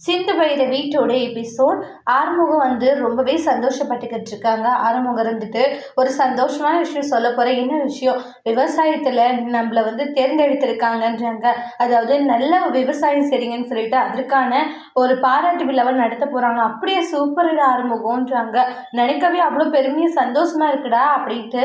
சிந்து Bhairavi today episode Arumugam வந்து ரொம்பவே சந்தோஷப்பட்டுக்கிட்டு இருக்காங்க. ஆறுமுகம் இருந்துட்டு ஒரு சந்தோஷமான விஷயம் சொல்ல போற என்ன விஷயம்? விவசாயத்தில் நம்மளை வந்து தேர்ந்தெடுத்திருக்காங்கன்றாங்க. அதாவது நல்ல விவசாயம் செய்றீங்கன்னு சொல்லிட்டு அதற்கான ஒரு பாராட்டு விழாவை நடத்த போகிறாங்க அப்படியே சூப்பர் ஆறுமுகம்ன்றாங்க. நினைக்கவே அவ்வளோ பெருமையாக சந்தோஷமாக இருக்குடா அப்படின்ட்டு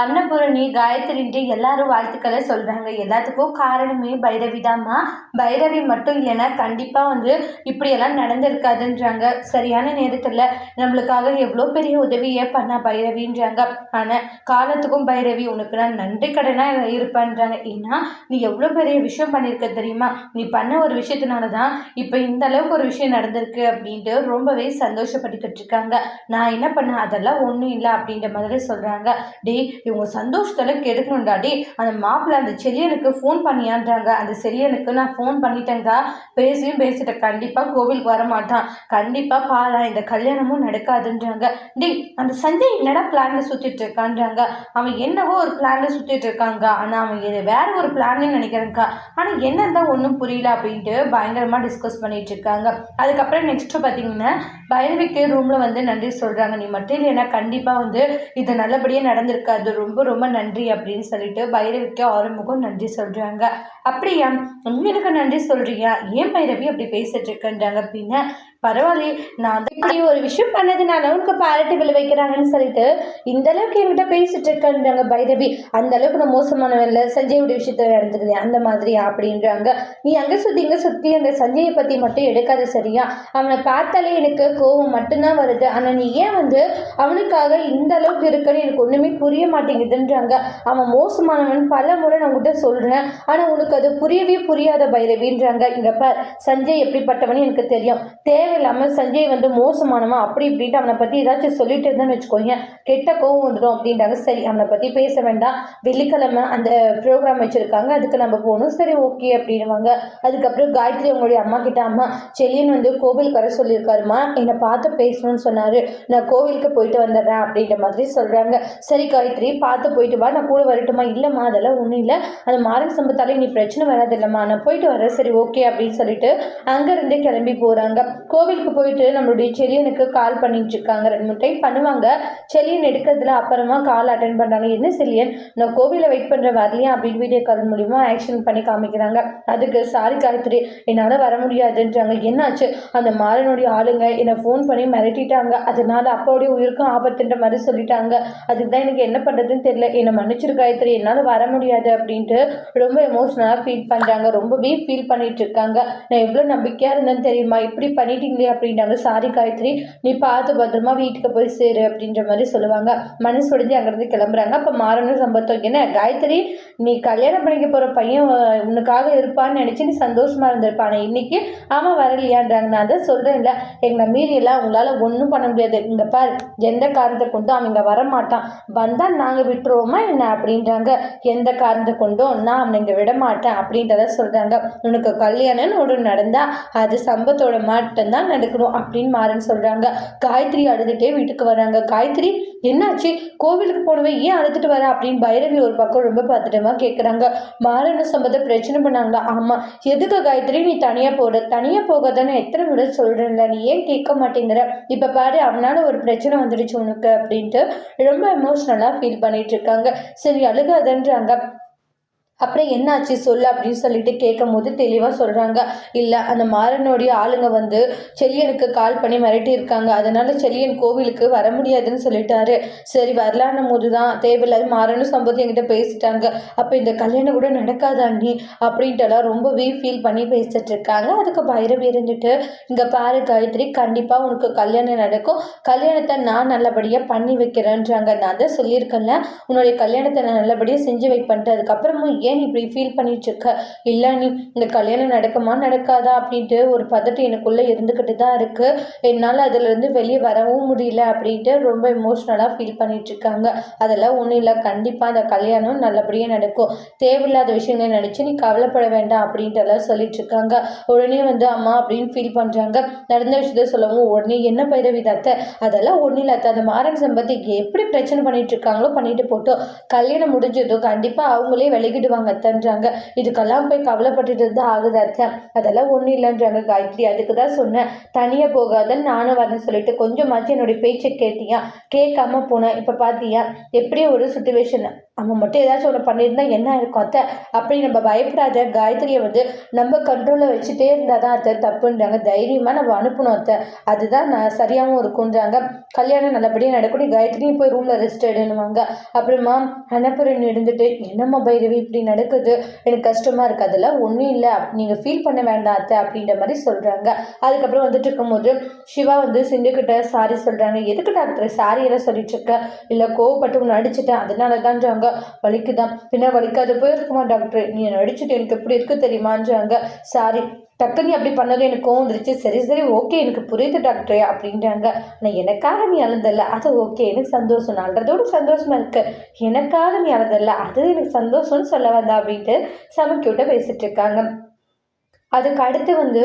அன்னபூரணி காயத்ரின்ட்டு எல்லாரும் வாழ்த்துக்களை சொல்கிறாங்க எல்லாத்துக்கும் காரணமே பைரவி தாம்மா பைரவி மட்டும் இல்லைன்னா கண்டிப்பாக வந்து இப்படியெல்லாம் நடந்திருக்காதுன்றாங்க. சரியான நேரத்தில் நம்மளுக்காக எவ்வளோ பெரிய உதவியை பண்ணா பைரவின்றாங்க. ஆனால் காலத்துக்கும் பைரவி உனக்கு நான் நன்றி கடனாக இருப்பேன்றாங்க. ஏன்னா நீ எவ்வளோ பெரிய விஷயம் பண்ணியிருக்க தெரியுமா? நீ பண்ண ஒரு விஷயத்தினால தான் இப்போ இந்த அளவுக்கு ஒரு விஷயம் நடந்திருக்கு அப்படின்ட்டு ரொம்பவே சந்தோஷப்பட்டுக்கிட்டு இருக்காங்க. நான் என்ன பண்ணேன்? அதெல்லாம் ஒன்றும் இல்லை அப்படின்ற மாதிரி சொல்கிறாங்க டேய் இவங்க சந்தோஷத்தில் கெடுக்கணும்டா. டே அந்த மாப்பிள்ளை அந்த செல்லியனுக்கு ஃபோன் பண்ணியான்றாங்க. அந்த செரியனுக்கு நான் ஃபோன் பண்ணிட்டேங்க பேசியும் பேசிட்டேன். கண்டிப்பாக கோவிலுக்கு வரமாட்டான். கண்டிப்பாக பாரா இந்த கல்யாணமும் நடக்காதுன்றாங்க. டி அந்த சஞ்சய் என்னடா பிளானில் சுற்றிட்டு இருக்கான்றாங்க? அவன் என்னவோ ஒரு பிளானில் சுற்றிட்டு இருக்காங்க. ஆனால் அவன் இது வேற ஒரு பிளான்னு நினைக்கிறேங்க்கா ஆனால் என்னன்னு தான் ஒன்றும் புரியல அப்படின்ட்டு பயங்கரமாக டிஸ்கஸ் பண்ணிட்டு இருக்காங்க. அதுக்கப்புறம் நெக்ஸ்ட்டு பார்த்தீங்கன்னா பைரவிக்கு ரூமில் வந்து நன்றி சொல்கிறாங்க நீ மட்டும் இல்லைன்னா கண்டிப்பாக வந்து இது நல்லபடியாக நடந்திருக்காது. ரொம்ப ரொம்ப நன்றி அப்படின்னு சொல்லிட்டு பைரவிக்கு ஆறுமுகம் நன்றி சொல்கிறாங்க அப்படியா? உங்களுக்கு நன்றி சொல்றியா? ஏன் பைரவி அப்படி பேசிட்டு இருக்கன்றாங்க அப்படின்னா பரவாயில்லையே நான் இப்படி ஒரு விஷயம் பண்ணதுனால உனக்கு பாராட்டு விலை வைக்கிறாங்கன்னு சொல்லிட்டு இந்த அளவுக்கு என்கிட்ட பேசிட்டு இருக்காங்க பைரவி அந்த அளவுக்கு நான் மோசமானவன் இல்லை சஞ்சயோட விஷயத்த நடந்துருது அந்த மாதிரியா அப்படின்றாங்க. நீ அங்கே சுற்றி இங்கே சுற்றி அந்த சஞ்சயை பற்றி மட்டும் எடுக்காத சரியா? அவனை பார்த்தாலே எனக்கு கோவம் மட்டும்தான் வருது. ஆனால் நீ ஏன் வந்து அவனுக்காக இந்த அளவுக்கு இருக்குன்னு எனக்கு ஒன்றுமே புரிய மாட்டேங்குதுன்றாங்க. அவன் மோசமானவன் பல முறை நான் உங்ககிட்ட சொல்கிறேன் ஆனால் உனக்கு அது புரியவே புரியாத பைரவின்றாங்க. இங்கே பார் சஞ்சய் எப்படிப்பட்டவன் எனக்கு தெரியும். தேவை தேவையில்லாமல் சஞ்சய் வந்து மோசமானவன் அப்படி இப்படின்ட்டு அவனை பற்றி ஏதாச்சும் சொல்லிட்டு இருந்தேன்னு வச்சுக்கோங்க கெட்ட கோவம் வந்துடும் அப்படின்றாங்க சரி. அவனை பற்றி பேச வேண்டாம். வெள்ளிக்கிழமை அந்த ப்ரோக்ராம் வச்சுருக்காங்க. அதுக்கு நம்ம போகணும். சரி ஓகே அப்படின்வாங்க அதுக்கப்புறம் காயத்ரி அவங்களுடைய அம்மா கிட்ட அம்மா செல்லியன் வந்து கோவிலுக்கு வர சொல்லியிருக்காருமா? என்னை பார்த்து பேசணும்னு சொன்னார். நான் கோவிலுக்கு போயிட்டு வந்துடுறேன் அப்படின்ற மாதிரி சொல்கிறாங்க சரி காயத்ரி பார்த்து போயிட்டு வா. நான் கூட வரட்டுமா? இல்லைம்மா அதெல்லாம் ஒன்றும் இல்லை. அந்த மாறன் சம்பத்தாலே நீ பிரச்சனை வராது இல்லைம்மா. நான் போயிட்டு வரேன். சரி ஓகே அப்படின்னு சொல்லிட்டு அங்கேருந்தே கிளம்பி போகிறாங்க கோ கோவிலுக்கு போயிட்டு நம்மளுடைய செலியனுக்கு கால் பண்ணிட்டு இருக்காங்க ரெண்டு மூணு டைம் பண்ணுவாங்க. செலியன் எடுக்கிறதுல அப்புறமா கால் அட்டன் பண்ணுறாங்க என்ன செலியன் நான் கோவிலில் வெயிட் பண்ணுற வரலையா? அப்படின்னு வீடியோ கால் மூலிமா ஆக்ஷன் பண்ணி காமிக்கிறாங்க. அதுக்கு சாரி காயத்ரி என்னால் வர முடியாதுன்றாங்க. என்னாச்சு? அந்த மாறனுடைய ஆளுங்க என்னை ஃபோன் பண்ணி மிரட்டிட்டாங்க. அதனால அப்பாவுடைய உயிருக்கும் ஆபத்துன்ற மாதிரி சொல்லிட்டாங்க. அதுக்கு தான் எனக்கு என்ன பண்ணுறதுன்னு தெரியல. என்னை மன்னிச்சிரு காயத்ரி என்னால் வர முடியாது அப்படின்ட்டு ரொம்ப எமோஷ்னலாக ஃபீல் பண்ணுறாங்க ரொம்பவே ஃபீல் பண்ணிட்டு இருக்காங்க நான் எவ்வளோ நம்பிக்கையாக இருந்தேன்னு தெரியுமா? இப்படி பண்ணிட்டீங்களே அப்படின்றாங்க. சாரி காயத்ரி நீ பார்த்து பத்திரமா வீட்டுக்கு போய் சேரு அப்படின்ற மாதிரி சொல்லுவாங்க. மனசு உடஞ்சி அங்கேருந்து கிளம்புறாங்க. அப்போ மாறணும் சம்பத்தம் என்ன? காயத்ரி நீ கல்யாணம் பண்ணிக்க போகிற பையன் உனக்காக இருப்பான்னு நினச்சி நீ சந்தோஷமாக இருந்திருப்பானே இன்னைக்கு ஆமாம் வரலையான்றாங்க. நான் தான் இல்லை எங்களை மீறியெல்லாம் உங்களால் ஒன்றும் பண்ண முடியாது. இங்கே பார் எந்த காரணத்தை கொண்டும் அவன் இங்கே வரமாட்டான். வந்தால் நாங்கள் விட்டுருவோமா என்ன அப்படின்றாங்க. எந்த காரணத்தை கொண்டும் நான் அவனை இங்கே விட மாட்டேன் அப்படின்றத சொல்கிறாங்க உனக்கு கல்யாணம்னு ஒன்று நடந்தால் அது சம்பத்தோட தான் நடக்கணும் அப்படின்னு மாறன் சொல்கிறாங்க காயத்ரி அழுதுகிட்டே வீட்டுக்கு வராங்க. காயத்ரி என்னாச்சு? கோவிலுக்கு போனவன் ஏன் அழுதுட்டு வர அப்படின்னு பைரவி ஒரு பக்கம் ரொம்ப பத்திரமா கேட்குறாங்க மாறன சம்பந்த பிரச்சனை பண்ணாங்களா? ஆமாம் எதுக்கு காயத்ரி நீ தனியாக போகிற தனியாக போகாதானே? எத்தனை முறை சொல்கிறேன்ல நீ ஏன் கேட்க மாட்டேங்கிற? இப்போ பாரு அவனால ஒரு பிரச்சனை வந்துடுச்சு உனக்கு அப்படின்ட்டு ரொம்ப எமோஷ்னலாக ஃபீல் பண்ணிட்டு இருக்காங்க. சரி அழுகாதன்றாங்க. அப்புறம் என்னாச்சு சொல்லு அப்படின்னு சொல்லிட்டு கேட்கும் போது தெளிவாக சொல்கிறாங்க இல்லை அந்த மாறனுடைய ஆளுங்க வந்து செல்லியனுக்கு கால் பண்ணி மிரட்டி இருக்காங்க அதனால செல்லியன் கோவிலுக்கு வர முடியாதுன்னு சொல்லிட்டாரு. சரி வரலான்னும் போது தான் தேவையில்லாத மாறனும் சம்பவம் என்கிட்ட பேசிட்டாங்க. அப்போ இந்த கல்யாணம் கூட நடக்காதாண்டி அப்படின்ட்டுலாம் ரொம்பவே ஃபீல் பண்ணி பேசிட்டு இருக்காங்க. அதுக்கு பைரவி இருந்துட்டு இங்கே பாரு காயத்ரி கண்டிப்பாக உனக்கு கல்யாணம் நடக்கும். கல்யாணத்தை நான் நல்லபடியாக பண்ணி வைக்கிறேன்றாங்க. நான் தான் சொல்லியிருக்கேன்ல உன்னுடைய கல்யாணத்தை நான் நல்லபடியாக செஞ்சு வைப்பேன்ட்டு. அதுக்கப்புறமும் ஏன் இப்படி ஃபீல் பண்ணிட்டு இருக்க இல்லை நீ இந்த கல்யாணம் நடக்குமா? நடக்காதா? அப்படின்ட்டு ஒரு பதட்டம் எனக்குள்ளே இருந்துக்கிட்டு தான் இருக்குது என்னால் அதுலேருந்து வெளியே வரவும் முடியல அப்படின்ட்டு ரொம்ப எமோஷ்னலாக ஃபீல் பண்ணிட்டு இருக்காங்க அதெல்லாம் ஒன்றும் இல்லை. கண்டிப்பாக அந்த கல்யாணம் நல்லபடியாக நடக்கும். தேவையில்லாத விஷயங்களை நினச்சி நீ கவலைப்பட வேண்டாம் அப்படின்ட்டு எல்லாம் சொல்லிட்டு இருக்காங்க உடனே வந்து அம்மா அப்படின்னு ஃபீல் பண்ணுறாங்க நடந்த விஷயத்த சொல்லவும் உடனே என்ன பயிரவி தத்தை அதெல்லாம் ஒன்றும் இல்லை அத்தை. அந்த மாறன் சம்பத்தி எப்படி பிரச்சனை பண்ணிட்டு இருக்காங்களோ பண்ணிட்டு போட்டோம். கல்யாணம் முடிஞ்சதும் கண்டிப்பாக அவங்களே விலகிடுவாங்க. போயிடுவாங்க அத்தன்றாங்க இதுக்கெல்லாம் போய் கவலைப்பட்டுட்டு இருந்தா ஆகுது அத்தன் அதெல்லாம் ஒன்றும் இல்லைன்றாங்க காயத்ரி அதுக்கு தான் சொன்னேன். தனியாக போகாதன்னு நானும் வரேன்னு சொல்லிட்டு கொஞ்சமாச்சும் என்னுடைய பேச்சை கேட்டியா? கேட்காம போனேன். இப்போ பார்த்தியா எப்படி ஒரு சுச்சுவேஷன் அவன் மட்டும் ஏதாச்சும் ஒன்று பண்ணியிருந்தா என்ன இருக்கும் அத்தை? அப்படி நம்ம பயப்படாத காயத்ரியை வந்து நம்ம கண்ட்ரோலில் வச்சுட்டே இருந்தால் தான் அத்தை தப்புன்றாங்க. தைரியமாக நம்ம அனுப்பணும் அத்தை. அதுதான் நான் சரியாகவும் இருக்குன்றாங்க. கல்யாணம் நல்லபடியாக நடக்கூடிய காயத்ரியும் போய் ரூமில் ரெஸ்ட் எடுனுவாங்க அப்புறமா அனப்புரன் இருந்துட்டு என்னம்மா பைரவி இப்படி நடக்குது? எனக்கு கஷ்டமாக இருக்குது அதெல்லாம் ஒன்றும் இல்லை. நீங்கள் ஃபீல் பண்ண வேண்டாம் அத்தை அப்படின்ற மாதிரி சொல்கிறாங்க அதுக்கப்புறம் வந்துட்டு இருக்கும்போது சிவா வந்து சிந்துக்கிட்ட சாரி சொல்கிறாங்க எதுக்கு டாக்டர்? சாரி எல்லாம் சொல்லிட்டு இருக்க. இல்லை கோவப்பட்டு நடிச்சுட்டேன் அதனால தான்றாங்க வலிக்குதான் பின்ன வலிக்காது போயிருக்குமா டாக்டர் நீ நடிச்சுட்டு எனக்கு எப்படி இருக்கு தெரியுமான்றாங்க சாரி டக்குன்னு அப்படி பண்ணது எனக்கு வந்துருச்சு. சரி சரி ஓகே எனக்கு புரியுது டாக்டர் அப்படின்றாங்க. ஆனால் எனக்காக நீ அழுந்தல்ல அது ஓகே எனக்கு சந்தோஷம். நான் அழுறதோட சந்தோஷமா இருக்கு. எனக்காக நீ அழுதல்ல? அது எனக்கு சந்தோஷம்னு சொல்ல வந்தா அப்படின்ட்டு செம க்யூட்டாக பேசிட்டு இருக்காங்க. அதுக்கு அடுத்து வந்து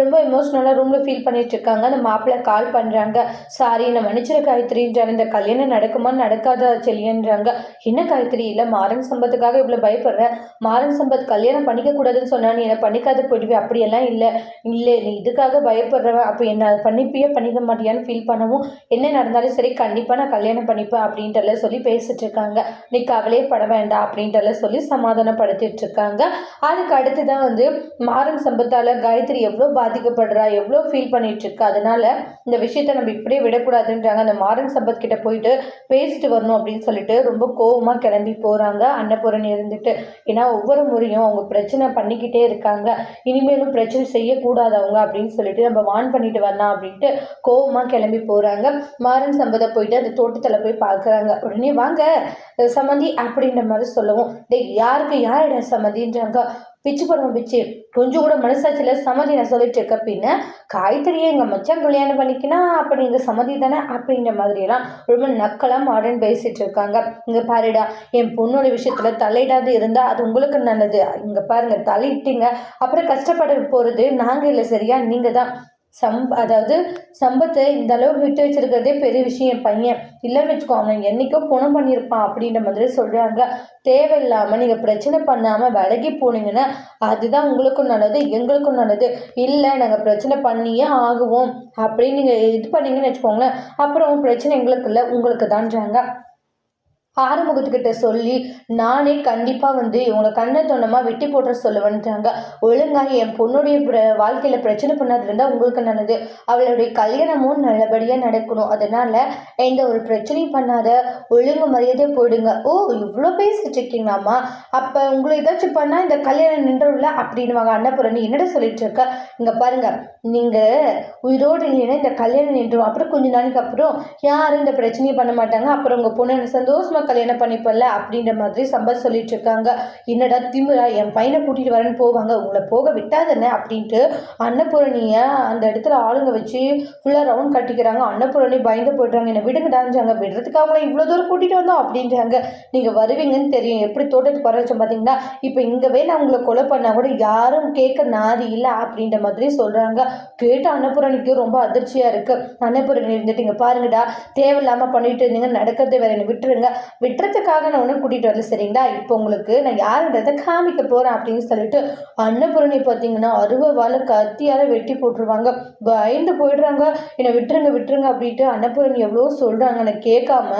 ரொம்ப எமோஷ்னலாக ரூமில் ஃபீல் பண்ணிட்டு இருக்காங்க அந்த மாப்பிள்ளை கால் பண்ணுறாங்க சாரி என்னை மன்னிச்சிரு காயத்ரின்றாங்க இந்த கல்யாணம் நடக்குமா? நடக்காத செல்லியன்றாங்க. என்ன காயத்ரி? இல்லை மாறன் சம்பத்துக்காக இவ்வளோ பயப்படுறேன் மாறன் சம்பத் கல்யாணம் பண்ணிக்க கூடாதுன்னு சொன்னா நீ என்னை பண்ணிக்காத அப்படி அப்படியெல்லாம் இல்லை. இல்லை நீ இதுக்காக பயப்படுறவன். அப்போ என்ன அதை பண்ணிப்பியே? பண்ணிக்க மாட்டியான்னு ஃபீல் பண்ணவும் என்ன நடந்தாலும் சரி கண்டிப்பாக நான் கல்யாணம் பண்ணிப்பேன். அப்படின்றல சொல்லி பேசிட்டு இருக்காங்க நீ கவலையே பட வேண்டாம். அப்படின்றல சொல்லி சமாதானப்படுத்திட்டு இருக்காங்க அதுக்கு அடுத்து தான் வந்து மாறன் சம்பத்தால் காயத்ரி எவ்வளோ பாதிக்கப்படுறா எவ்வளோ ஃபீல் பண்ணிட்டு இருக்கா அதனால இந்த விஷயத்த நம்ம இப்படியே விடக்கூடாதுன்றாங்க. அந்த மாறன் சம்பத் கிட்ட போயிட்டு பேசிட்டு வரணும் அப்படின்னு சொல்லிட்டு ரொம்ப கோவமாக கிளம்பி போகிறாங்க அன்னபூரணி இருந்துட்டு. ஏன்னா ஒவ்வொரு முறையும் அவங்க பிரச்சனை பண்ணிக்கிட்டே இருக்காங்க. இனிமேலும் பிரச்சனை செய்யக்கூடாது அவங்க அப்படின்னு சொல்லிட்டு நம்ம வான் பண்ணிட்டு வரலாம் அப்படின்ட்டு கோவமாக கிளம்பி போகிறாங்க மாறன் சம்பதை போயிட்டு அந்த தோட்டத்தில் போய் பார்க்குறாங்க உடனே வாங்க சம்மந்தி அப்படின்ற மாதிரி சொல்லவும். டே யாருக்கு யாரிட சம்மந்தின்றாங்க பிச்சு படம் பிச்சு. கொஞ்சம் கூட மனசாட்சியில் சம்மதி நான் சொல்லிட்டு இருக்க பின்ன காய்கறியை எங்கள் மச்சான் கல்யாணம் பண்ணிக்கினா அப்போ நீங்கள் சம்மதி தானே அப்படின்ற மாதிரியெல்லாம் ரொம்ப நக்கலாக மாடர்ன் பேசிட்டு இருக்காங்க. இங்கே பாருடா என் பொண்ணோட விஷயத்தில் தலையிடாது இருந்தால் அது உங்களுக்கு நல்லது. இங்கே பாருங்க தலையிட்டீங்க அப்புறம் கஷ்டப்பட போகிறது நாங்கள் இல்லை சரியா? நீங்கள் தான் சம் அதாவது சம்பத்தை இந்த அளவுக்கு விட்டு வச்சிருக்கிறதே பெரிய விஷயம் என் பையன். இல்லைன்னு வச்சுக்கோ அவன் என்னைக்கோ குணம் பண்ணியிருப்பான் அப்படின்ற மாதிரி சொல்கிறாங்க தேவையில்லாமல் நீங்கள் பிரச்சனை பண்ணாமல் விலகி போனீங்கன்னா அதுதான் உங்களுக்கும் நல்லது எங்களுக்கும் நல்லது. இல்லை நாங்கள் பிரச்சனை பண்ணியே ஆகுவோம். அப்படின்னு நீங்கள் இது பண்ணீங்கன்னு வச்சுக்கோங்களேன். அப்புறம் பிரச்சனை எங்களுக்கு இல்லை உங்களுக்கு தான்றாங்க ஆறுமுகத்துக்கிட்ட சொல்லி நானே கண்டிப்பாக வந்து இவங்களை கண்ணை தொண்டமாக வெட்டி போட்டுற சொல்லுவேன்றாங்க ஒழுங்காக என் பொண்ணுடைய வாழ்க்கையில் பிரச்சனை பண்ணாது இருந்தால் உங்களுக்கு நல்லது. அவளுடைய கல்யாணமும் நல்லபடியாக நடக்கணும். அதனால் எந்த ஒரு பிரச்சனையும் பண்ணாத. ஒழுங்கு மரியாதையாக போயிடுங்க. ஓ இவ்வளோ பேசிட்டு இருக்கீங்களாம்மா அப்போ உங்களை ஏதாச்சும் பண்ணால் இந்த கல்யாணம் நின்றுல அப்படின்னுவாங்க அன்னபுரணி என்னடா சொல்லிட்டு இருக்க இங்கே பாருங்கள் நீங்கள் உயிரோடு இல்லைன்னா இந்த கல்யாணம் நின்றுடும். அப்புறம் கொஞ்ச நாளைக்கு அப்புறம் யாரும் இந்த பிரச்சனையை பண்ண மாட்டாங்க. அப்புறம் உங்கள் பொண்ணு சந்தோஷமாக சீக்கிரமாக கல்யாணம் பண்ணிப்பல்ல அப்படின்ற மாதிரி சம்பத் சொல்லிட்டு இருக்காங்க. என்னடா திமிரா என் பையனை கூட்டிகிட்டு வரேன்னு போவாங்க. உங்களை போக விட்டாதானே அப்படின்ட்டு அன்னபூரணியை அந்த இடத்துல ஆளுங்க வச்சு ஃபுல்லாக ரவுண்ட் கட்டிக்கிறாங்க. அன்னபூரணி பயந்து போயிடுறாங்க. என்னை விடுங்கடான்றாங்க விடுறதுக்கு அவங்கள இவ்வளோ தூரம் கூட்டிகிட்டு வந்தோம் அப்படின்றாங்க. நீங்கள் வருவீங்கன்னு தெரியும். எப்படி தோட்டத்துக்கு வர வச்சோம் பார்த்தீங்கன்னா இப்போ இங்கவே நான் உங்களை கொலை பண்ணால் கூட யாரும் கேட்க நாதி இல்லை அப்படின்ற மாதிரி சொல்கிறாங்க கேட்ட அன்னபூரணிக்கு ரொம்ப அதிர்ச்சியாக இருக்குது அன்னபூரணி இருந்துட்டு இங்கே பாருங்கடா தேவையில்லாமல் பண்ணிட்டு இருந்தீங்க. நடக்கிறத வேற என்னை விட்டுருங்க. விட்டுறதுக்காக நான் ஒன்றும் கூட்டிகிட்டு வரல சரிங்களா? இப்போ உங்களுக்கு நான் யாருன்றதை காமிக்க போகிறேன் அப்படின்னு சொல்லிட்டு அன்னபூரணி பார்த்தீங்கன்னா அருவாவால் கத்தியால் வெட்டி போட்டுருவாங்க. பயந்து போயிடுறாங்க. என்னை விட்டுருங்க விட்டுருங்க அப்படின்ட்டு அன்னபூரணி எவ்வளோ சொல்கிறாங்க நான் கேட்காம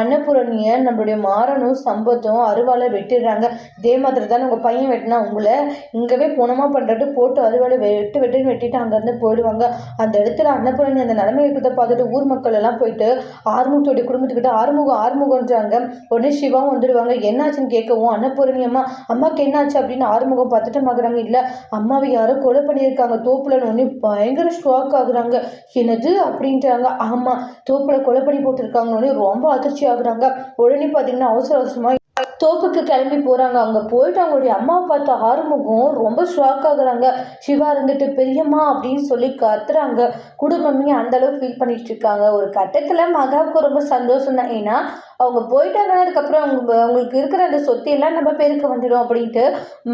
அன்னபூரணியை நம்மளுடைய மாறனும் சம்பத்தும் அருவாலை வெட்டிடுறாங்க. இதே மாதிரி தான் உங்கள் பையன் வெட்டினா உங்களை இங்கவே போனமா பண்ணுறது போட்டு அருவாலை வெட்டு வெட்டுன்னு வெட்டிட்டு அங்கேருந்து போயிடுவாங்க. அந்த இடத்துல அன்னபூரணி அந்த நிலைமை இருக்கிறத பார்த்துட்டு ஊர் மக்கள் எல்லாம் போயிட்டு ஆறுமுகத்தோடைய குடும்பத்துக்கிட்ட ஆறுமுகம் ஆறுமுகன்றாங்க உடனே சிவாவும் வந்துடுவாங்க. என்னாச்சுன்னு கேட்கவும் அன்னபூரணியம்மா அம்மாவுக்கு என்னாச்சு? அப்படின்னு ஆறுமுகம் பார்த்துட்டு மகுறாங்க இல்லை அம்மாவை யாரோ கொலை பண்ணியிருக்காங்க. தோப்புலன்னு ஒன்று பயங்கர ஷாக் ஆகுறாங்க. என்னது? அப்படின்றாங்க. ஆமாம் தோப்புல கொலை பண்ணி போட்டிருக்காங்க உடனே ரொம்ப அதிர்ச்சி ஆகுறாங்க. உடனே பார்த்தீங்கன்னா அவசர அவசரமாக தோப்புக்கு கிளம்பி போகிறாங்க அங்கே போயிட்டு அவங்களுடைய அம்மாவை பார்த்த ஆறுமுகம் ரொம்ப ஷாக் ஆகுறாங்க. சிவா இருந்துட்டு பெரியம்மா அப்படின்னு சொல்லி கத்துறாங்க. குடும்பமே அந்த அளவுக்கு ஃபீல் பண்ணிட்டு இருக்காங்க. ஒரு கட்டத்தில் மகாவுக்கு ரொம்ப சந்தோஷம் தான் ஏன்னா அவங்க போயிட்டாங்கன்னா அதுக்கப்புறம் அவங்க அவங்களுக்கு இருக்கிற அந்த சொத்து எல்லாம் நம்ம பேருக்கு வந்துடும் அப்படின்ட்டு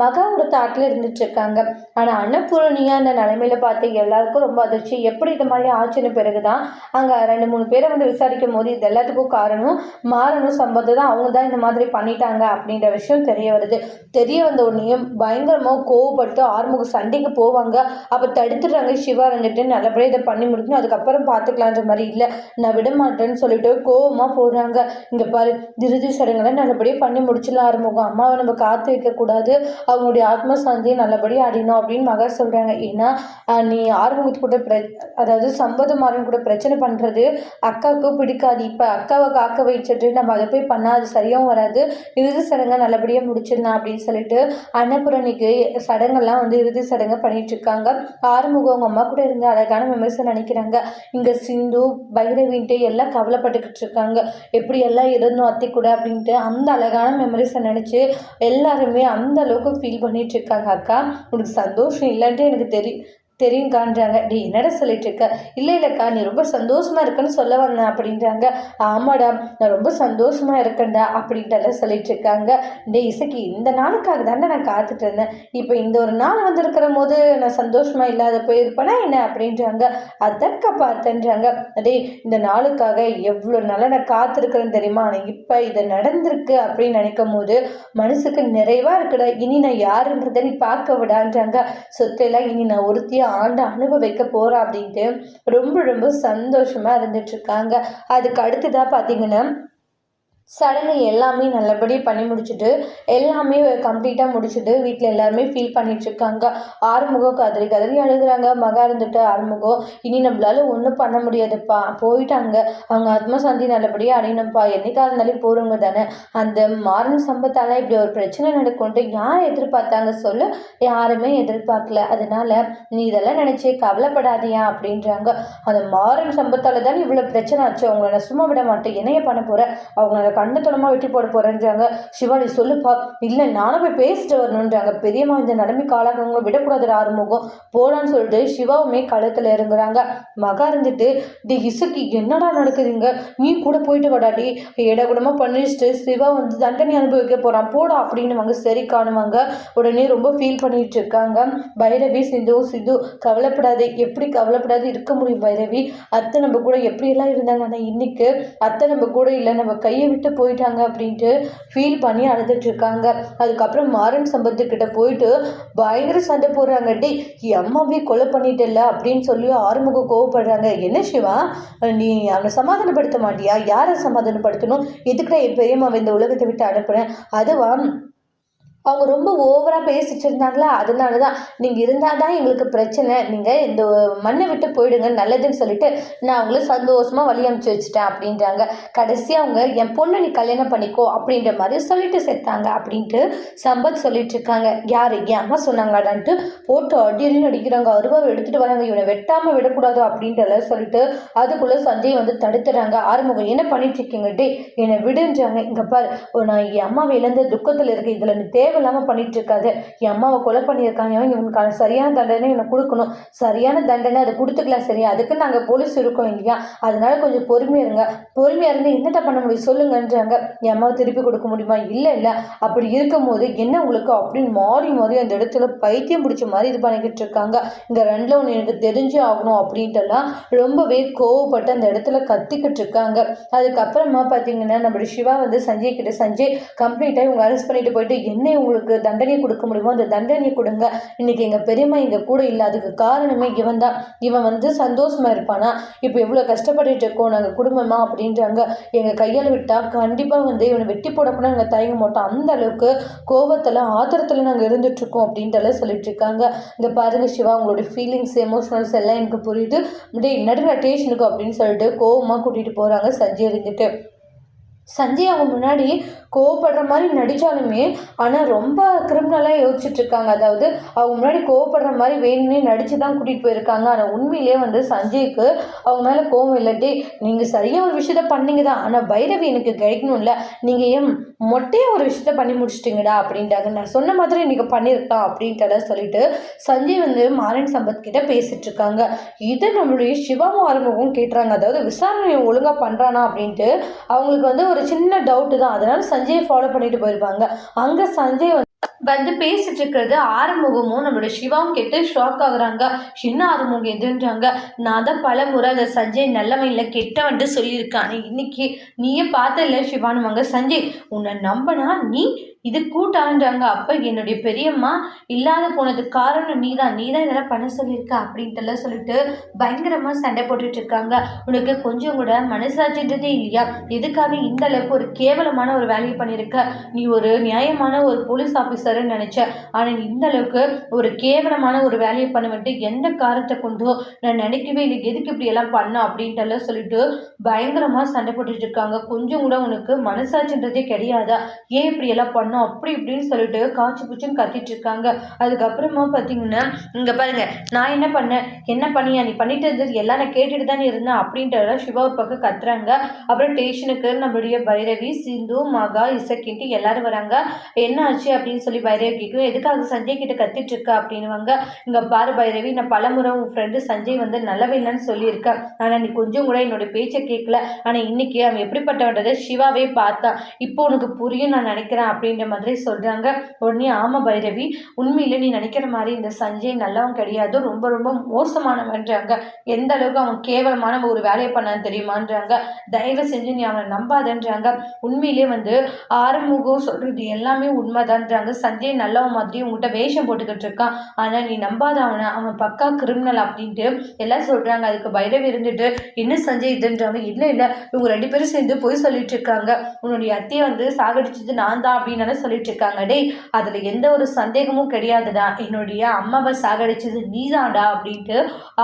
மகா ஒரு தாட்டில் இருந்துட்டு இருக்காங்க ஆனால் அன்னபூரணியா அந்த நிலைமையில பார்த்து எல்லாருக்கும் ரொம்ப அதிர்ச்சி. எப்படி இது மாதிரி ஆச்சுன்னு பிறகு தான் அங்கே ரெண்டு மூணு பேரை வந்து விசாரிக்கும் போது இது எல்லாத்துக்கும் காரணம் மாறணும் சம்பந்தம் தான் அவங்க தான் இந்த மாதிரி பண்ணிட்டாங்க அப்படின்ற விஷயம் தெரிய வருது. தெரிய வந்த உடனே பயங்கரமாக கோவப்பட்டு ஆறுமுக சண்டைக்கு போவாங்க. அப்போ தடுத்துடுறாங்க சிவா இருந்துட்டு நல்லபடியாக இதை பண்ணி முடிக்கணும். அதுக்கப்புறம் பார்த்துக்கலான்ற மாதிரி இல்லை. நான் விட மாட்டேன்னு சொல்லிட்டு கோவமாக போடுறாங்க இங்கே பாரு இறுதி சடங்குகளை நல்லபடியாக பண்ணி முடிச்சிடலாம் ஆறுமுகம். அம்மாவை நம்ம காத்து வைக்கக்கூடாது. அவங்களுடைய ஆத்ம சாந்தியை நல்லபடியாக அடையணும் அப்படின்னு மகா சொல்கிறாங்க ஏன்னா நீ ஆறுமுகத்து கூட பிர அதாவது சம்பதமாரன் கூட பிரச்சனை பண்ணுறது அக்காவுக்கு பிடிக்காது. இப்போ அக்காவை காக்க வச்சுட்டு நம்ம அதை போய் பண்ணால் அது சரியாகவும் வராது. இறுதி சடங்கை நல்லபடியாக முடிச்சிடலாம் அப்படின்னு சொல்லிட்டு அன்னபுரணிக்கு சடங்கெல்லாம் வந்து இறுதி சடங்கை பண்ணிகிட்ருக்காங்க இருக்காங்க. ஆறுமுகம் அவங்க அம்மா கூட இருந்த அழகான மெமரிஸை நினைக்கிறாங்க. இங்கே சிந்து பைரவின்ட்டு எல்லாம் கவலைப்பட்டுக்கிட்டு இருக்காங்க. எப்படி எல்லாம் இருந்தோம் அத்தி கூட அப்படின்ட்டு. அந்த அழகான மெமரிஸை நினச்சி எல்லாருமே அந்த அளவுக்கு ஃபீல் பண்ணிட்டு இருக்காங்க அக்கா. உனக்கு சந்தோஷம் இல்லைன்ட்டு எனக்கு தெரியும் தெரியுங்கான்றாங்க டே என்னடா சொல்லிட்டு இருக்க இல்லை இல்லைக்கா நீ ரொம்ப சந்தோஷமா இருக்கன்னு சொல்ல வந்தேன் அப்படின்றாங்க. ஆமாடா நான் ரொம்ப சந்தோஷமா இருக்கேன்டா அப்படின்ட்டு சொல்லிட்டு இருக்காங்க டே இசைக்கு இந்த நாளுக்காக தானே நான் காத்துட்டு இருந்தேன். இப்போ இந்த ஒரு நாள் வந்திருக்கிற போது நான் சந்தோஷமா இல்லாத போயிருப்பேனா என்ன? அப்படின்றாங்க. அதற்க பார்த்தேன்றாங்க. டே இந்த நாளுக்காக எவ்வளோ நாளாக நான் காத்திருக்கிறேன்னு தெரியுமா? ஆனால் இப்போ இது நடந்திருக்கு அப்படின்னு நினைக்கும் போது மனசுக்கு நிறைவா இருக்குடா. இனி நான் யாருன்றதை நீ பார்க்க விடான்றாங்க. சொத்தையெல்லாம் இனி நான் ஒருத்தியா ஆண்டு அனுபவிக்க போகிறோம் அப்படின்ட்டு ரொம்ப ரொம்ப சந்தோஷமாக இருந்துட்டு இருக்காங்க. அதுக்கு அடுத்ததாக பார்த்தீங்கன்னா சடங்கு எல்லாமே நல்லபடியாக பண்ணி முடிச்சுட்டு எல்லாமே கம்ப்ளீட்டாக முடிச்சுட்டு வீட்டில் எல்லாருமே ஃபீல் பண்ணிகிட்ருக்காங்க ஆறுமுகம் கதறி கதறி அழுகிறாங்க. மகா இருந்துட்டு ஆறுமுகம் இனி நம்மளால ஒன்றும் பண்ண முடியாதுப்பா. போயிட்டாங்க. அவங்க ஆத்மசாந்தி நல்லபடியாக அடையணும்ப்பா. என்னைக்கா இருந்தாலும் போகிறவங்க தானே. அந்த மாறன் சம்பத்தால் இப்படி ஒரு பிரச்சனை நடக்கும்ட்டு யார் எதிர்பார்த்தாங்க சொல்லு? யாருமே எதிர்பார்க்கல. அதனால் நீ இதெல்லாம் நினச்சி கவலைப்படாதியா அப்படின்றாங்க. அந்த மாறன் சம்பத்தால் தான் இவ்வளோ பிரச்சனை ஆச்சு. அவங்கள நான் சும்மா விட மாட்டேன். என்னைய பண்ண போகிறேன் கண்ணு கண்ணத்தனமாக வெட்டி போட போகிறேன்றாங்க சிவானி சொல்லுப்பா இல்லை நானும் போய் பேசிட்டு வரணுன்றாங்க பெரியம்மா இந்த நிலைமைக்கு ஆளாகிறவங்க விடக்கூடாது ஆறுமுகம். போலான்னு சொல்லிட்டு சிவாவுமே களத்தில் இறங்குறாங்க. மகா இருந்துட்டு டி இசுக்கு என்னடா நடக்குதுங்க? நீ கூட போயிட்டு வடாடி இடகுடமாக பண்ணிச்சுட்டு சிவா வந்து தண்டனை அனுபவிக்க போகிறான் போடா அப்படின்னுவாங்க. சரி காணுவாங்க. உடனே ரொம்ப ஃபீல் பண்ணிட்டு இருக்காங்க. பைரவி சிந்து சிந்து கவலைப்படாது. எப்படி கவலைப்படாது? இருக்க முடியும் பைரவி. அத்தை நம்ம கூட எப்படியெல்லாம் இருந்தாங்க? ஆனால் இன்னைக்கு அத்தை நம்ம கூட இல்லை. நம்ம கையை விட்டு போயிட்டாங்க அப்படின்ட்டு ஃபீல் பண்ணி அழுதுட்டு இருக்காங்க அதுக்கப்புறம் மாறன் சம்பத்துக்கிட்ட போயிட்டு பயங்கர சண்டை போடுறாங்க. டே என் அம்மாவே கொலை பண்ணிட்டல அப்படின்னு சொல்லி ஆறுமுகம் கோவப்படுறாங்க. என்ன சிவா? நீ அவனை சமாதானப்படுத்த மாட்டியா? யாரை சமாதானப்படுத்தணும்? எதுக்குடா என் பெரியம்மாவை இந்த உலகத்தை விட்டு அனுப்புறேன் அதுவா அவங்க ரொம்ப ஓவராக பேசிட்டு இருந்தாங்களா அதனால தான் நீங்கள் இருந்தால் தான் எங்களுக்கு பிரச்சனை. நீங்கள் இந்த மண்ணை விட்டு போயிடுங்க நல்லதுன்னு சொல்லிட்டு நான் அவங்கள சந்தோஷமாக வழி அனுப்பிச்சி வச்சுட்டேன் அப்படின்றாங்க. கடைசியாக அவங்க என் பொண்ணை நீ கல்யாணம் பண்ணிக்கோ அப்படின்ற மாதிரி சொல்லிட்டு செத்தாங்க அப்படின்ட்டு சம்பத் சொல்லிட்டு இருக்காங்க யார்? என் அம்மா சொன்னாங்களான்ட்டு போட்டு அடி அடின்னு அடிக்கிறாங்க. அருவாவை எடுத்துகிட்டு வராங்க. இவனை வெட்டாமல் விடக்கூடாது அப்படின்ட்டு சொல்லிட்டு அதுக்குள்ளே சஞ்சய் வந்து தடுத்துறாங்க. ஆறுமுகம் என்ன பண்ணிட்டு இருக்கீங்க? டே என்னை விடுன்றாங்க. இங்கே பாரு ஓ, நான் என் அம்மாவை இழந்த துக்கத்தில் இருக்க இதில் தேவை இல்லாமல் பண்ணிட்டு இருக்காது என் அம்மாவை கொலை பண்ணியிருக்காங்க. இவனுக்கான சரியான தண்டனை எனக்கு கொடுக்கணும். சரியான தண்டனை அதை கொடுத்துக்கலாம் சரியா அதுக்கு நாங்கள் போலீஸ் இருக்கோம் இல்லையா? அதனால கொஞ்சம் பொறுமையா இருங்க. பொறுமையா இருந்து என்னட்ட பண்ண முடியும்? சொல்லுங்கன்றாங்க. என் அம்மாவை திருப்பி கொடுக்க முடியுமா? இல்லை இல்லை. அப்படி இருக்கும் போது என்ன உங்களுக்கு அப்படின்னு மாறி மாறி அந்த இடத்துல பைத்தியம் பிடிச்ச மாதிரி இது பண்ணிக்கிட்டு இருக்காங்க. இந்த ரெண்டில் ஒன்று எனக்கு தெரிஞ்சே ஆகணும் அப்படின்ட்டுலாம் ரொம்பவே கோவப்பட்டு அந்த இடத்துல கத்திக்கிட்டு இருக்காங்க. அதுக்கப்புறமா பார்த்தீங்கன்னா நம்ம சிவா வந்து சஞ்சய் கிட்ட சஞ்சய் கம்ப்ளீட்டாக இவங்க அரெஸ்ட் பண்ணிட்டு போயிட்டு என்ன உங்களுக்கு தண்டனை கொடுக்க முடியுமோ அந்த தண்டனையை கொடுங்க. இன்னைக்கு எங்கள் பெரியம்மா எங்கள் கூட இல்லை. அதுக்கு காரணமே இவன் தான். இவன் வந்து சந்தோஷமாக இருப்பானா? இப்போ எவ்வளோ கஷ்டப்பட்டுட்டு இருக்கோம் நாங்கள் குடும்பமா அப்படின்றாங்க. எங்கள் கையால் விட்டால் கண்டிப்பாக வந்து இவனை வெட்டி போட கூட நாங்கள் தயங்க மாட்டோம். அந்த அளவுக்கு கோபத்தில் ஆத்திரத்தில் நாங்கள் இருந்துட்டுருக்கோம் அப்படின்ட்டு சொல்லிட்டு இருக்காங்க. இங்கே பாருங்க சிவா உங்களுடைய ஃபீலிங்ஸ் எமோஷனல்ஸ் எல்லாம் எனக்கு புரியுது. அப்படியே நடுற டேஷனுக்கு அப்படின்னு சொல்லிட்டு கோவமாக கூட்டிகிட்டு போகிறாங்க சஞ்சய் இருந்துட்டு. சஞ்சய் அவங்க முன்னாடி கோவப்படுற மாதிரி நடித்தாலுமே ஆனால் ரொம்ப கிரிமினலாக யோசிச்சுட்டு இருக்காங்க அதாவது அவங்க முன்னாடி கோவப்படுற மாதிரி வேணும்னே நடித்து தான் கூட்டிகிட்டு போயிருக்காங்க. ஆனால் உண்மையிலேயே வந்து சஞ்சய்க்கு அவங்க மேலே கோவம் இல்லாட்டி நீங்கள் சரியாக ஒரு விஷயத்த பண்ணீங்க தான் ஆனால் பைரவி எனக்கு கிடைக்கணும்ல. நீங்கள் ஏன் மொட்டையாக ஒரு விஷயத்த பண்ணி முடிச்சிட்டிங்கடா அப்படின்ட்டாங்க. நான் சொன்ன மாதிரி நீங்கள் பண்ணியிருக்கலாம் அப்படின்ட்டு சொல்லிட்டு சஞ்சய் வந்து மாறன் சம்பத் கிட்ட பேசிட்டு இருக்காங்க இதை நம்மளுடைய சிவா ஆறுமுகம் கேட்டுறாங்க அதாவது விசாரணை ஒழுங்காக பண்ணுறானா அப்படின்ட்டு அவங்களுக்கு வந்து ஒரு ஒரு சின்ன டவுட்டு தான். அதனால சஞ்சயை ஃபாலோ பண்ணிட்டு போயிருப்பாங்க. அங்கே சஞ்சய் வந்து வந்து பேசிட்டு இருக்கிறது ஆறுமுகமும் நம்மளோட சிவாவும் கேட்டு ஷாக் ஆகுறாங்க. என்ன ஆறுமுகம் எதுன்றாங்க நான் தான் பல முறை அந்த சஞ்சய் நல்லவன் கெட்டவன்ட்டு சொல்லியிருக்கான். இன்னைக்கு நீயே பார்த்த இல்லை சிவானுவாங்க சஞ்சய். உன்னை நம்பினா நீ இது கூட்டான்றாங்க அப்போ என்னுடைய பெரியம்மா இல்லாத போனதுக்கு காரணம் நீ தான் நீ தான் இதெல்லாம் பண்ண சொல்லியிருக்க அப்படின்ட்டுலாம் சொல்லிட்டு பயங்கரமாக சண்டை போட்டுட்டு இருக்காங்க. உனக்கு கொஞ்சம் கூட மனசாட்சின்றதே இல்லையா? எதுக்காக இந்த அளவுக்கு ஒரு கேவலமான ஒரு வேலையை பண்ணியிருக்க? நீ ஒரு நியாயமான ஒரு போலீஸ் ஆஃபீஸர்னு நினச்ச. ஆனால் நீ இந்த அளவுக்கு ஒரு கேவலமான ஒரு வேலையை பண்ண வந்துட்டு எந்த காரத்தை கொண்டோ நான் நினைக்கவே இல்லை. எதுக்கு இப்படி எல்லாம் பண்ண அப்படின்ட்டுலாம் சொல்லிட்டு பயங்கரமாக சண்டை போட்டுட்டு இருக்காங்க. கொஞ்சம் கூட உனக்கு மனசாட்சின்றதே கிடையாதா? ஏன் இப்படி எல்லாம் பண்ண பண்ணோம் அப்படி இப்படின்னு சொல்லிட்டு காய்ச்சி பூச்சின்னு கத்திட்டு இருக்காங்க. அதுக்கப்புறமா பார்த்தீங்கன்னா இங்கே பாருங்க நான் என்ன பண்ணேன்? என்ன பண்ணியா? நீ பண்ணிட்டு இருந்தது எல்லாம் நான் கேட்டுட்டு தானே இருந்தேன் அப்படின்றத சிவா ஒரு பக்கம் கத்துறாங்க. அப்புறம் டேஷனுக்கு நம்மளுடைய பைரவி சிந்து மகா இசக்கின்ட்டு எல்லாரும் வராங்க. என்ன ஆச்சு அப்படின்னு சொல்லி பைரவி கேட்கும். எதுக்காக சஞ்சய் கிட்ட கத்திட்டு இருக்கா அப்படின்னுவாங்க. இங்கே பாரு பைரவி நான் பலமுறை உன் ஃப்ரெண்டு சஞ்சய் வந்து நல்லவே இல்லைன்னு சொல்லியிருக்கேன். ஆனால் நீ கொஞ்சம் கூட என்னோட பேச்சை கேட்கல. ஆனால் இன்னைக்கு அவன் எப்படிப்பட்டவன்றதை சிவாவே பார்த்தான் இப்போ உனக்கு புரியும் நான் நினைக்கிறேன் அப்படின்னு அப்படின்ற மாதிரி சொல்கிறாங்க உடனே ஆமாம் பைரவி உண்மையில் நீ நினைக்கிற மாதிரி இந்த சஞ்சய் நல்லவன் கிடையாது. ரொம்ப ரொம்ப மோசமானவன்றாங்க எந்த அளவுக்கு அவன் கேவலமான ஒரு வேலையை பண்ணான்னு தெரியுமான்றாங்க. தயவு செஞ்சு நீ அவனை நம்பாதன்றாங்க. உண்மையிலே வந்து ஆறுமுகம் சொல்கிறது எல்லாமே உண்மைதான்றாங்க. சஞ்சய் நல்லவன் மாதிரி உங்கள்கிட்ட வேஷம் போட்டுக்கிட்டு இருக்கான். ஆனால் நீ நம்பாத அவனை. அவன் பக்கா கிரிமினல் அப்படின்ட்டு எல்லாம் சொல்கிறாங்க அதுக்கு பைரவி இருந்துட்டு என்ன சஞ்சய் இதுன்றாங்க? இல்லை இல்லை. இவங்க ரெண்டு பேரும் சேர்ந்து போய் சொல்லிட்டு இருக்காங்க. உன்னுடைய அத்தையை வந்து சாகடிச்சது நான் தான் அப்படின்னு சொல்லிட்டு இருக்காங்க டே அதில் எந்த ஒரு சந்தேகமும் கிடையாதுடா. என்னுடைய அம்மாவை சாகடிச்சது நீதான்டா அப்படின்ட்டு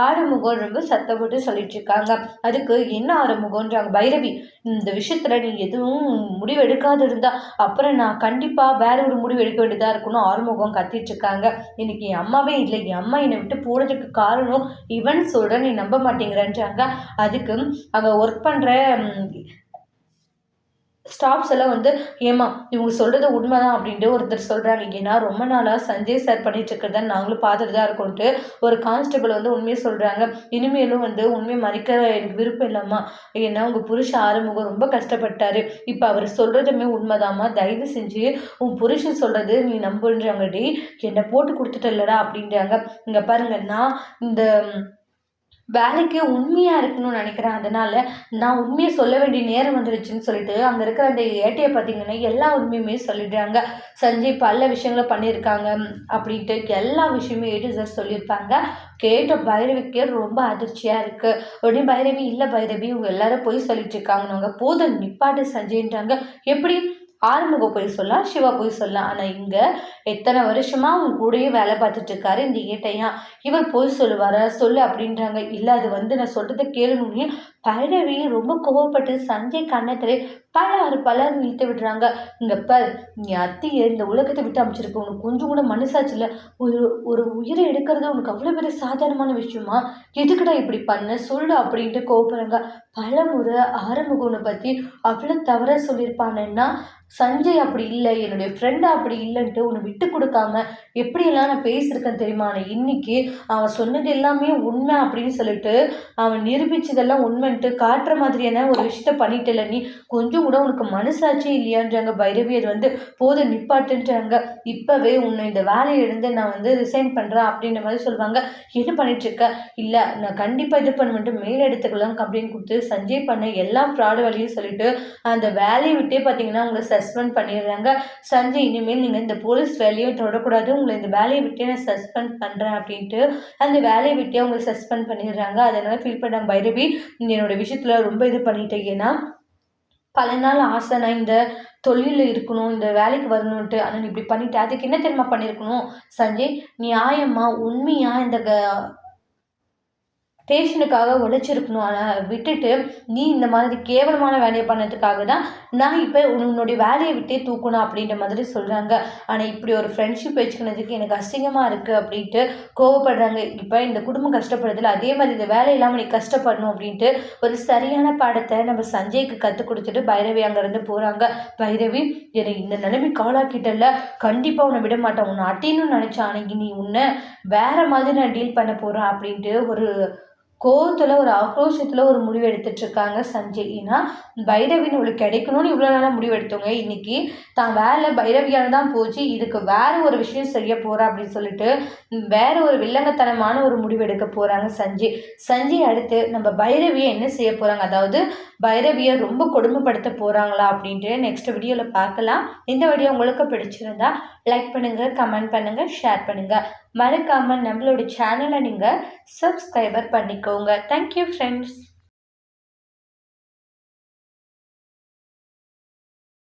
ஆறுமுகம் ரொம்ப சத்தப்பட்டு சொல்லிட்டு இருக்காங்க அதுக்கு என்ன ஆறுமுகம்ன்றாங்க பைரவி இந்த விஷயத்தில் நீ எதுவும் முடிவு எடுக்காது இருந்தா அப்புறம் நான் கண்டிப்பாக வேற ஒரு முடிவு எடுக்க வேண்டியதாக இருக்கணும் ஆறுமுகம் கத்திட்டு இருக்காங்க இன்னைக்கு என் அம்மாவே இல்லை. என் அம்மா என்னை விட்டு போனதுக்கு காரணம் இவன் சொல்கிற நீ நம்ப மாட்டேங்கிறன்றாங்க. அதுக்கு அங்கே ஒர்க் பண்ணுற ஸ்டாஃப்ஸ் எல்லாம் வந்து ஏமா இவங்க சொல்கிறது உண்மை தான் அப்படின்ட்டு ஒருத்தர் சொல்கிறாங்க ஏன்னா ரொம்ப நாளாக சஞ்சய் சார் பண்ணிட்டு இருக்கிறத நாங்களும் பார்த்துட்டு தான் இருக்கோன்ட்டு ஒரு கான்ஸ்டபிள் வந்து உண்மையை சொல்கிறாங்க இனிமேலும் வந்து உண்மையை மறைக்க எனக்கு விருப்பம் இல்லைம்மா. ஏன்னா உங்கள் புருஷன் ஆறுமுகம் ரொம்ப கஷ்டப்பட்டார். இப்போ அவர் சொல்கிறதுமே உண்மைதாம்மா. தயவு செஞ்சு உன் புருஷன் சொல்கிறது நீ நம்புன்றாங்கடி. என்னை போட்டு கொடுத்துட்டல்லடா அப்படின்றாங்க. இங்கே பாருங்கள் நான் இந்த வேலைக்கு உண்மையாக இருக்கணும்னு நினைக்கிறேன். அதனால் நான் உண்மையை சொல்ல வேண்டிய நேரம் வந்துருச்சுன்னு சொல்லிட்டு அங்கே இருக்கிற அந்த ஏட்டையை பார்த்தீங்கன்னா எல்லா உண்மையுமே சொல்லிடுறாங்க. சஞ்சய் பல விஷயங்களை பண்ணியிருக்காங்க அப்படின்ட்டு எல்லா விஷயமே ஏட்டு சார் சொல்லியிருப்பாங்க. கேட்ட பைரவிக்கே ரொம்ப அதிர்ச்சியாக இருக்குது உடனே பைரவி இல்லை பைரவி இவங்க எல்லாரும் போய் சொல்லிட்டு இருக்காங்க போதும் நிப்பாட்டு சஞ்சய்ன்றாங்க. எப்படி? ஆறுமுகம் போய் சொல்லலாம் சிவா போய் சொல்லலாம். ஆனால் இங்கே எத்தனை வருஷமாக அவங்க கூடயே வேலை பார்த்துட்டு இருக்காரு? இந்த ஏட்டையா? இவர் போய் சொல்லுவார? சொல்லு அப்படின்றாங்க. இல்லை அது வந்து நான் சொல்கிறத கேளுன்னு பைரவி ரொம்ப கோவப்பட்டு சஞ்சய் கண்ணத்தில் பலர் பலர் நிறுத்தி விடுறாங்க. இங்கே பார் நீ அத்தியை இந்த உலகத்தை விட்டு அமைச்சிருக்க. உனக்கு கொஞ்சம் கூட மனசாச்சில் ஒரு ஒரு உயிரை எடுக்கிறது உனக்கு அவ்வளோ பெரிய சாதாரணமான விஷயமா? எதுக்குடா இப்படி பண்ண? சொல்லு அப்படின்ட்டு கோவப்படுறாங்க. பல முறை ஆரம்பகுனை பற்றி அவ்வளோ தவறாக சொல்லியிருப்பானேன்னா சஞ்சய் அப்படி இல்லை என்னுடைய ஃப்ரெண்டு அப்படி இல்லைன்ட்டு உன்னை விட்டு கொடுக்காம எப்படியெல்லாம் நான் பேசியிருக்கேன் தெரியுமா? நான் இன்னைக்கு அவன் சொன்னது எல்லாமே உண்மை அப்படின்னு சொல்லிட்டு அவன் நிரூபிச்சதெல்லாம் பண்ணிட்டு காட்டுற மாதிரியான ஒரு விஷயத்த பண்ணிட்டல நீ? கொஞ்சம் கூட உனக்கு மனசாட்சி இல்லையான்றாங்க பைரவியர் வந்து போது நிப்பாட்டுன்றாங்க. இப்போவே உன்னை இந்த வேலையை இருந்து நான் வந்து ரிசைன் பண்ணுறேன் அப்படின்ற மாதிரி சொல்லுவாங்க. என்ன பண்ணிட்டுருக்க? இல்லை நான் கண்டிப்பாக இது பண்ண மேல் எடுத்துக்கலாம் கம்ப்ளைண்ட் கொடுத்து சஞ்சய் பண்ண எல்லா ஃப்ராடு வழியும் சொல்லிட்டு அந்த வேலையை விட்டே பார்த்தீங்கன்னா உங்களை சஸ்பெண்ட் பண்ணிடுறாங்க. சஞ்சய் இனிமேல் நீங்கள் இந்த போலீஸ் வேலையும் தொடக்கூடாது. உங்களை இந்த வேலையை விட்டே நான் சஸ்பெண்ட் பண்ணுறேன் அப்படின்ட்டு அந்த வேலையை விட்டே அவங்க சஸ்பெண்ட் பண்ணிடுறாங்க. அதனால் ஃபீல் பண்ணாங்க பைரவி. என்னோடய விஷயத்தில் ரொம்ப இது பண்ணிட்டேன். ஏன்னா பல நாள் ஆசை நான் இந்த தொழிலில் இருக்கணும் இந்த வேலைக்கு வரணுன்ட்டு ஆனால் நீ இப்படி பண்ணிட்டு அதுக்கு என்ன தெரியுமா பண்ணியிருக்கணும் சஞ்சய் நியாயமாக உண்மையாக இந்த ஸ்டேஷனுக்காக உழைச்சிருக்கணும். ஆனால் விட்டுட்டு நீ இந்த மாதிரி கேவலமான வேலையை பண்ணதுக்காக தான் நான் இப்போ உன்னுடைய வேலையை விட்டே தூக்கணும் அப்படின்ற மாதிரி சொல்கிறாங்க ஆனால் இப்படி ஒரு ஃப்ரெண்ட்ஷிப் வச்சுக்கினதுக்கு எனக்கு அசிங்கமாக இருக்குது அப்படின்ட்டு கோவப்படுறாங்க. இப்போ இந்த குடும்பம் கஷ்டப்படுறதில்ல அதே மாதிரி இந்த வேலை இல்லாமல் நீ கஷ்டப்படணும் அப்படின்ட்டு ஒரு சரியான பாடத்தை நம்ம சஞ்சய்க்கு கற்றுக் கொடுத்துட்டு பைரவி அங்கேருந்து போகிறாங்க பைரவி என்னை இந்த நிலைமை காலாக்கிட்டல கண்டிப்பாக உன்னை விட மாட்டேன். உன்னை அட்டின்னு நினச்சா அன்னைக்கு நீ உன்னை வேறு மாதிரி நான் டீல் பண்ண போகிறேன் அப்படின்ட்டு ஒரு கோவத்தில் ஒரு ஆக்ரோஷத்தில் ஒரு முடிவு எடுத்துட்ருக்காங்க சஞ்சய். ஏன்னா பைரவி நம்மளுக்கு கிடைக்கணும்னு இவ்வளோ நாளாக முடிவு எடுத்தவங்க. இன்றைக்கி தான் வேலை பைரவியால் தான் போச்சு. இதுக்கு வேறு ஒரு விஷயம் செய்ய போகிறா அப்படின்னு சொல்லிட்டு வேறு ஒரு வில்லங்கத்தனமான ஒரு முடிவு எடுக்க போகிறாங்க சஞ்சய். சஞ்சய் அடுத்து நம்ம பைரவியை என்ன செய்ய போகிறாங்க அதாவது பைரவியை ரொம்ப கொடுமைப்படுத்த போகிறாங்களா அப்படின்ட்டு நெக்ஸ்ட் வீடியோவில் பார்க்கலாம். இந்த வீடியோ உங்களுக்கு பிடிச்சிருந்தா லைக் பண்ணுங்கள் கமெண்ட் பண்ணுங்கள் ஷேர் பண்ணுங்கள் மறக்காமல் நம்மளோட சேனலை நீங்கள் சப்ஸ்கிரைபர் பண்ணிக்கோங்க. Thank you friends